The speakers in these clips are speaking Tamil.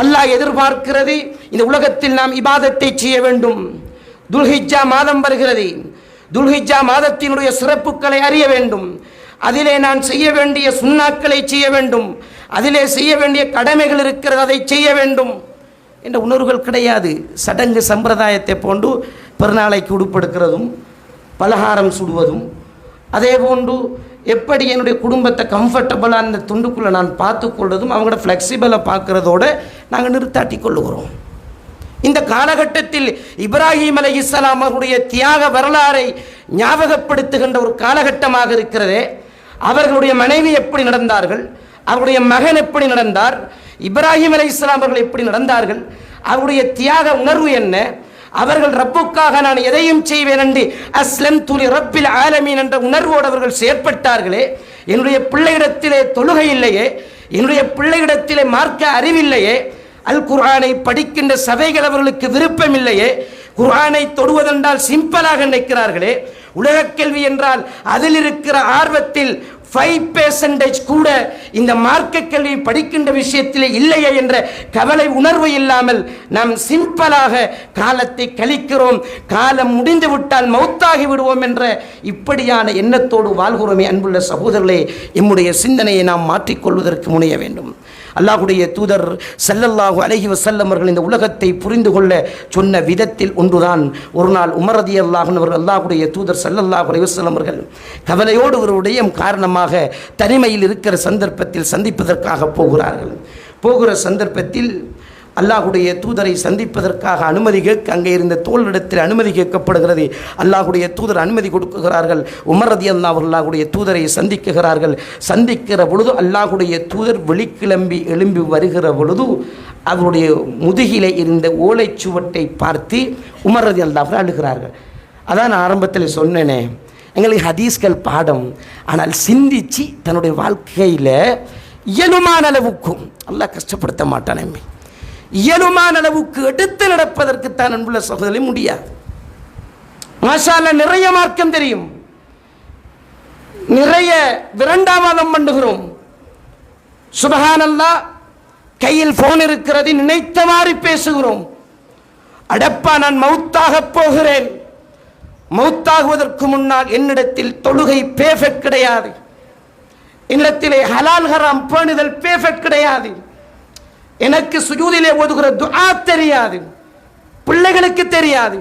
அல்லாஹ் எதிர்பார்க்கிறது. இந்த உலகத்தில் நாம் இபாதத்தை செய்ய வேண்டும். துல்ஹிஜா மாதம் வருகிறது. துல்ஹிஜா மாதத்தினுடைய சிறப்புகளை அறிய வேண்டும். அதிலே நான் செய்ய வேண்டிய சுண்ணாக்களை செய்ய வேண்டும். அதிலே செய்ய வேண்டிய கடமைகள் இருக்கிறது அதை செய்ய வேண்டும். என்ற உணர்வுகள் கிடையாது. சடங்கு சம்பிரதாயத்தை போன்று பிறநாளைக்கு உடுப்படுக்கிறதும் பலகாரம் சுடுவதும் அதே போன்று எப்படி என்னுடைய குடும்பத்தை கம்ஃபர்டபுளாக அந்த துண்டுக்குள்ளே நான் பார்த்துக்கொள்வதும் அவங்களோட ஃப்ளெக்சிபிளாக பார்க்குறதோட நாங்கள் நிறுத்தாட்டி கொள்ளுகிறோம். இந்த காலகட்டத்தில் இப்ராஹிம் அலை இஸ்லாம் அவருடைய தியாக வரலாறை ஞாபகப்படுத்துகின்ற ஒரு காலகட்டமாக இருக்கிறதே அவர்களுடைய மனைவி எப்படி நடந்தார்கள் அவருடைய மகன் எப்படி நடந்தார் இப்ராஹிம் அலை இஸ்லாம் அவர்கள் எப்படி நடந்தார்கள் அவருடைய தியாக உணர்வு என்ன அவர்கள் ரப்புக்காக நான் எதையும் செய்வேன் என்று அஸ்லம் துலி ரப்பில் ஆலமீன் என்ற உணர்வோடு அவர்கள் செயற்பட்டார்களே என்னுடைய பிள்ளையிடத்திலே தொழுகை இல்லையே என்னுடைய பிள்ளையிடத்திலே மார்க்க அறிவில்லையே அல் குர்ஆனை படிக்கின்ற சபைகள் அவர்களுக்கு விருப்பமில்லையே குர்ஆனை தொடுவதென்றால் சிம்பிளாக நினைக்கிறார்களே உலகக் கேள்வி என்றால் அதில் இருக்கிற ஆர்வத்தில் ஃபைவ் பெர்சன்டேஜ் கூட இந்த மார்க்க கல்வி படிக்கின்ற விஷயத்தில் இல்லையே என்ற கவலை உணர்வு இல்லாமல் நாம் சிம்பிளாக காலத்தை கழிக்கிறோம். காலம் முடிந்து விட்டால் மௌத்தாகி விடுவோம் என்ற இப்படியான எண்ணத்தோடு வாழ்கிறோமே அன்புள்ள சகோதரர்களே. எம்முடைய சிந்தனையை நாம் மாற்றிக்கொள்வதற்கு முனைய வேண்டும். அல்லாஹுடைய தூதர் சல்லல்லாஹு அலைஹி வஸல்லம் அவர்கள் இந்த உலகத்தை புரிந்து கொள்ள சொன்ன விதத்தில் ஒன்றுதான். ஒரு நாள் உமரதி அல்லாஹன் அவர்கள் அல்லாஹுடைய தூதர் ஸல்லல்லாஹு அலைஹி வஸல்லம் அவர்கள் கவலையோடு ஒரு காரணமாக தனிமையில் இருக்கிற சந்தர்ப்பத்தில் சந்திப்பதற்காக போகிறார்கள். போகிற சந்தர்ப்பத்தில் அல்லாஹுடைய தூதரை சந்திப்பதற்காக அனுமதி கேட்க அங்கே இருந்த தோளிடத்தில் அனுமதி கேட்கப்படுகிறது. அல்லாஹுடைய தூதர் அனுமதி கொடுக்குகிறார்கள். உமர் ரதி அல்லா அல்லாஹுடைய தூதரை சந்திக்குகிறார்கள். சந்திக்கிற பொழுது அல்லாஹுடைய தூதர் வெளிக்கிளம்பி எழும்பி வருகிற பொழுது அவருடைய முதுகிலே இருந்த ஓலைச்சுவட்டை பார்த்து உமர் ரதி அல்லாஹ் அழுகிறார்கள். அதான் நான் ஆரம்பத்தில் சொன்னேனே. எங்களுக்கு ஹதீஸ்கள் பாடம். ஆனால் சிந்திச்சு தன்னுடைய வாழ்க்கையில் இயலுமான அளவுக்கும் நல்லா கஷ்டப்படுத்த மாட்டானே இயலுமான அளவுக்கு எடுத்து நடப்பதற்கு தான் அன்புள்ள சகோதரி முடியாது. மாஷால நிறைய மார்க்கம் தெரியும். நிறைய விரண்டாவாதம் பண்ணுகிறோம். சுபகானல்லா கையில் போன் இருக்கிறது நினைத்த மாதிரி பேசுகிறோம். அடப்பா நான் மவுத்தாக போகிறேன். மௌத்தாகுவதற்கு முன்னால் என்னிடத்தில் தொழுகை பேஃபெக்ட் கிடையாது. என்னிடத்திலே ஹலால் ஹராம் பேணுதல் பேஃபெக்ட் கிடையாது. எனக்கு சுஜூதிலே ஓதுகிற துஆ தெரியாது. பிள்ளைகளுக்கு தெரியாது.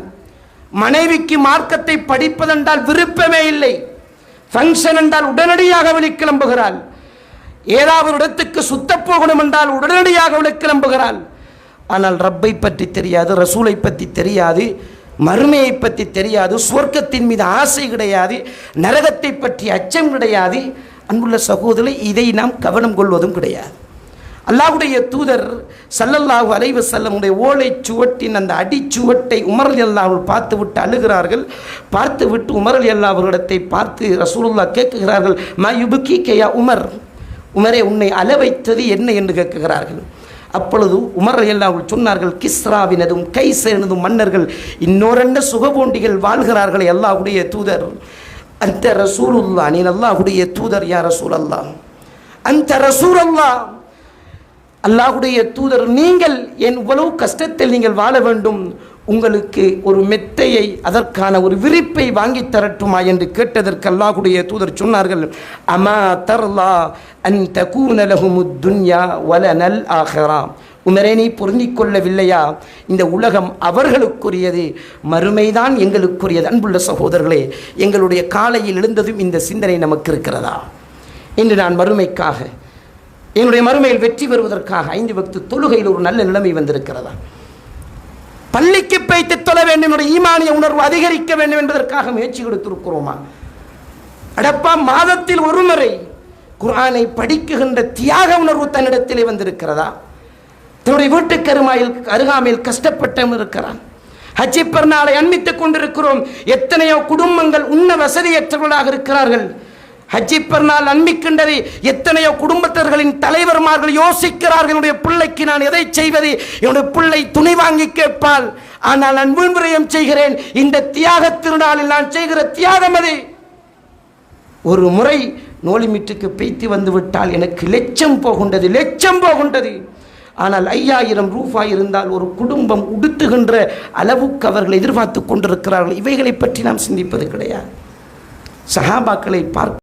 மனைவிக்கு மார்க்கத்தை படிப்பதென்றால் விருப்பமே இல்லை. ஃபங்க்ஷன் என்றால் உடனடியாக வெளிக்கிளம்புகிறாள் ஏதாவது இடத்துக்கு சுத்தப் போகணும் என்றால் உடனடியாக வெளிக்கிளம்புகிறாள் ஆனால் ரப்பை பற்றி தெரியாது ரசூலை பற்றி தெரியாது மறுமையை பற்றி தெரியாது சுவர்க்கத்தின் மீது ஆசை கிடையாது நரகத்தை பற்றி அச்சம் கிடையாது. அன்புள்ள சகோதரி இதை நாம் கவனம் கொள்வதும் கிடையாது. அல்லாஹுடைய தூதர் சல்லல்லாஹு அலைவ செல்லமுடைய ஓலை சுவட்டின் அந்த அடிச்சுவட்டை உமரல் எல்லாவர்கள் பார்த்து விட்டு அழுகிறார்கள். பார்த்து விட்டு உமரல் எல்லாவர்களிடத்தை பார்த்து ரசூலுல்லா கேட்குகிறார்கள் மா யுபுக்கி கேயா உமர்? உமரே உன்னை அல வைத்தது என்ன? என்று கேட்குகிறார்கள் அப்பொழுது உமர் அல்லா சொன்னார்கள் கிஸ்ராவினதும் கைசேனதும் மன்னர்கள் இன்னொரெண்ட சுகபோண்டிகள் வாழ்கிறார்கள் அல்லாஹ்வுடைய தூதர். அந்த ரசூலுல்லா நீ அல்லாஹ்வுடைய தூதர் யா ரசூலல்லா அந்த ரசூலல்லா அல்லாஹுடைய தூதர் நீங்கள் என் இவ்வளவு கஷ்டத்தில் நீங்கள் வாழ வேண்டும். உங்களுக்கு ஒரு மெத்தையை அதற்கான ஒரு விரிப்பை வாங்கி தரட்டுமா என்று கேட்டதற்கு அல்லாஹுடைய தூதர் சொன்னார்கள் அமா தர்லா அன் தகூனலகுமு துன்யா வலனல் ஆஹரா. உமரே நீ பொருந்திக் கொள்ளவில்லையா? இந்த உலகம் அவர்களுக்குரியது மறுமைதான் எங்களுக்குரியது. அன்புள்ள சகோதரர்களே எங்களுடைய காலையில் எழுந்ததும் இந்த சிந்தனை நமக்கு இருக்கிறதா? இன்று நான் மறுமைக்காக என்னுடைய மறுமையில் வெற்றி பெறுவதற்காக ஐந்து பக்து தொழுகையில் ஒரு நல்ல நிலைமை வந்திருக்கிறதா? பள்ளிக்கு பைத்து தொழ வேண்டும் என்னுடைய ஈமானிய உணர்வு அதிகரிக்க வேண்டும் என்பதற்காக முயற்சி கொடுத்திருக்கிறோமா? அடப்பா மாதத்தில் ஒரு முறை குர்ஆனை படிக்குகின்ற தியாக உணர்வு தன்னிடத்திலே வந்திருக்கிறதா? தன்னுடைய வீட்டுக்கருமாயில் அருகாமையில் கஷ்டப்பட்டவன் இருக்கிறான். ஹஜ்ஜி பெருநாளை அண்மித்துக் கொண்டிருக்கிறோம். எத்தனையோ குடும்பங்கள் உண்ண வசதியற்றவர்களாக இருக்கிறார்கள். ஹஜ்ஜி பெருநாள் அன்பிக்கின்றது. எத்தனையோ குடும்பத்தர்களின் தலைவர்மார்கள் யோசிக்கிறார்கள் என்னுடைய பிள்ளைக்கு நான் எதை செய்வது? என்னுடைய பிள்ளை துணி வாங்கி கேட்பால் ஆனால் நான் விரும்புறையும் செய்கிறேன்? இந்த தியாக திருநாளில் நான் செய்கிற தியாகம் அது. ஒரு முறை நோலிமிட்டுக்கு பெய்த்து வந்து விட்டால் எனக்கு லட்சம் போகின்றது லட்சம் போகின்றது. ஆனால் ஐயாயிரம் ரூபாய் இருந்தால் ஒரு குடும்பம் உடுத்துகின்ற அளவுக்கு அவர்கள் எதிர்பார்த்து கொண்டிருக்கிறார்கள். இவைகளை பற்றி நாம் சிந்திப்பது கிடையாது. சஹாபாக்களை பார்க்க